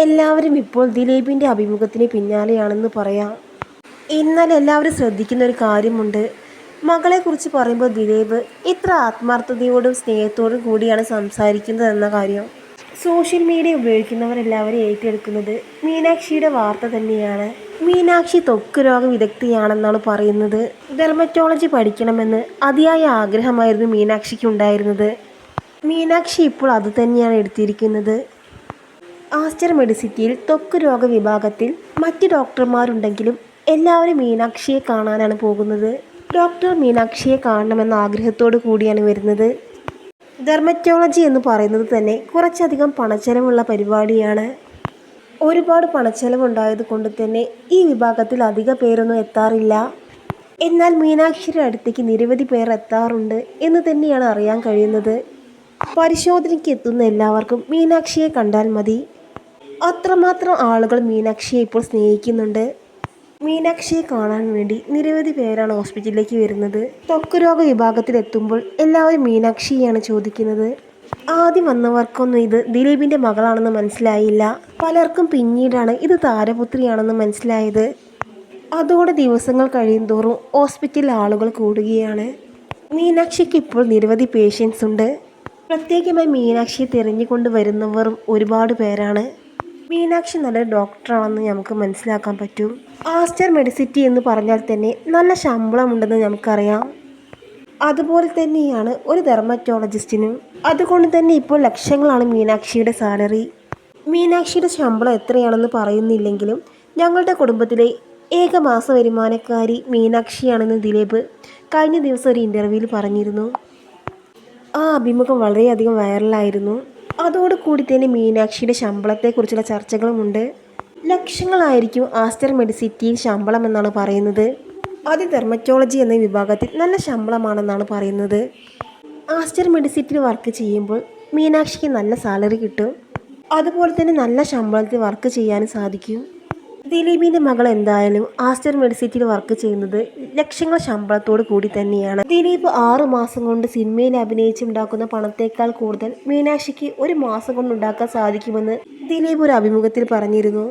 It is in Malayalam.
എല്ലാവരും ഇപ്പോൾ ദിലീപിന്റെ അഭിമുഖത്തിന് പിന്നാലെയാണെന്ന് പറയാം. എന്നാൽ എല്ലാവരും ശ്രദ്ധിക്കുന്ന ഒരു കാര്യമുണ്ട്. മകളെക്കുറിച്ച് പറയുമ്പോൾ ദിലീപ് ഇത്ര ആത്മാർത്ഥതയോടും സ്നേഹത്തോടും കൂടിയാണ് സംസാരിക്കുന്നത് എന്ന കാര്യം. സോഷ്യൽ മീഡിയ ഉപയോഗിക്കുന്നവരെല്ലാവരും ഏറ്റെടുക്കുന്നത് മീനാക്ഷിയുടെ വാർത്ത തന്നെയാണ്. മീനാക്ഷി തൊക്ക് രോഗ വിദഗ്ധയാണെന്നാണ് പറയുന്നത്. ഡെർമറ്റോളജി പഠിക്കണമെന്ന് അതിയായ ആഗ്രഹമായിരുന്നു മീനാക്ഷിക്ക് ഉണ്ടായിരുന്നത് മീനാക്ഷി ഇപ്പോൾ അത് തന്നെയാണ് എടുത്തിരിക്കുന്നത്. ആസ്റ്റർ മെഡിസിറ്റിയിൽ ത്വക്ക് രോഗ വിഭാഗത്തിൽ മറ്റ് ഡോക്ടർമാരുണ്ടെങ്കിലും എല്ലാവരും മീനാക്ഷിയെ കാണാനാണ് പോകുന്നത്. ഡോക്ടർ മീനാക്ഷിയെ കാണണമെന്ന ആഗ്രഹത്തോടു കൂടിയാണ് വരുന്നത്. ഡെർമറ്റോളജി എന്ന് പറയുന്നത് തന്നെ കുറച്ചധികം പണച്ചെലവുള്ള പരിപാടിയാണ്. ഒരുപാട് പണച്ചെലവുണ്ടായത് കൊണ്ട് തന്നെ ഈ വിഭാഗത്തിൽ അധിക പേരൊന്നും എത്താറില്ല. എന്നാൽ മീനാക്ഷിയുടെ അടുത്തേക്ക് നിരവധി പേർ എത്താറുണ്ട് എന്ന് തന്നെയാണ് അറിയാൻ കഴിയുന്നത്. പരിശോധനയ്ക്ക് എത്തുന്ന എല്ലാവർക്കും മീനാക്ഷിയെ കണ്ടാൽ മതി. അത്രമാത്രം ആളുകൾ മീനാക്ഷിയെ ഇപ്പോൾ സ്നേഹിക്കുന്നുണ്ട്. മീനാക്ഷിയെ കാണാൻ വേണ്ടി നിരവധി പേരാണ് ഹോസ്പിറ്റലിലേക്ക് വരുന്നത്. ത്വക്ക് രോഗ വിഭാഗത്തിൽ എത്തുമ്പോൾ എല്ലാവരും മീനാക്ഷിയെയാണ് ചോദിക്കുന്നത്. ആദ്യം വന്നവർക്കൊന്നും ഇത് ദിലീപിന്റെ മകളാണെന്ന് മനസ്സിലായില്ല. പലർക്കും പിന്നീടാണ് ഇത് താരപുത്രിയാണെന്ന് മനസ്സിലായത്. അതോടെ ദിവസങ്ങൾ കഴിയും തോറും ഹോസ്പിറ്റലിൽ ആളുകൾ കൂടുകയാണ്. മീനാക്ഷിക്ക് ഇപ്പോൾ നിരവധി പേഷ്യൻസ് ഉണ്ട്. പ്രത്യേകമായി മീനാക്ഷിയെ തിരഞ്ഞുകൊണ്ട് വരുന്നവർ ഒരുപാട് പേരാണ്. മീനാക്ഷി നല്ല ഡോക്ടറാണെന്ന് നമുക്ക് മനസ്സിലാക്കാൻ പറ്റും. ആസ്റ്റർ മെഡിസിറ്റി എന്ന് പറഞ്ഞാൽ തന്നെ നല്ല ശമ്പളമുണ്ടെന്ന് നമുക്കറിയാം അതുപോലെ തന്നെയാണ് ഒരു ഡെർമറ്റോളജിസ്റ്റിനും അതുകൊണ്ട് തന്നെ ഇപ്പോൾ ലക്ഷങ്ങളാണ് മീനാക്ഷിയുടെ സാലറി മീനാക്ഷിയുടെ ശമ്പളം എത്രയാണെന്ന് പറയുന്നില്ലെങ്കിലും ഞങ്ങളുടെ കുടുംബത്തിലെ ഏക മാസ വരുമാനക്കാരി മീനാക്ഷിയാണെന്ന് ദിലീപ് കഴിഞ്ഞ ദിവസം ഒരു ഇന്റർവ്യൂവിൽ പറഞ്ഞിരുന്നു. ആ അഭിമുഖം വളരെയധികം വൈറലായിരുന്നു അതോടുകൂടി തന്നെ മീനാക്ഷിയുടെ ശമ്പളത്തെക്കുറിച്ചുള്ള ചർച്ചകളുമുണ്ട്. ലക്ഷങ്ങളായിരിക്കും ആസ്റ്റർ മെഡിസിറ്റിയിൽ ശമ്പളം എന്നാണ് പറയുന്നത്. അത് ഡെർമറ്റോളജി എന്ന വിഭാഗത്തിൽ നല്ല ശമ്പളമാണെന്നാണ് പറയുന്നത്. ആസ്റ്റർ മെഡിസിറ്റിയിൽ വർക്ക് ചെയ്യുമ്പോൾ മീനാക്ഷിക്ക് നല്ല സാലറി കിട്ടും. അതുപോലെ തന്നെ നല്ല ശമ്പളത്തിൽ വർക്ക് ചെയ്യാനും സാധിക്കും. ദിലീപിന്റെ മകൾ എന്തായാലും ആസ്റ്റർ മെഡിസിറ്റിയിൽ വർക്ക് ചെയ്യുന്നത് ലക്ഷങ്ങൾ ശമ്പളത്തോട് കൂടി തന്നെയാണ്. ദിലീപ് ആറു മാസം കൊണ്ട് സിനിമയിൽ അഭിനയിച്ചുണ്ടാക്കുന്ന പണത്തേക്കാൾ കൂടുതൽ മീനാക്ഷിക്ക് ഒരു മാസം കൊണ്ട് ഉണ്ടാക്കാൻ സാധിക്കുമെന്ന് ദിലീപ് ഒരു അഭിമുഖത്തിൽ പറഞ്ഞിരുന്നു.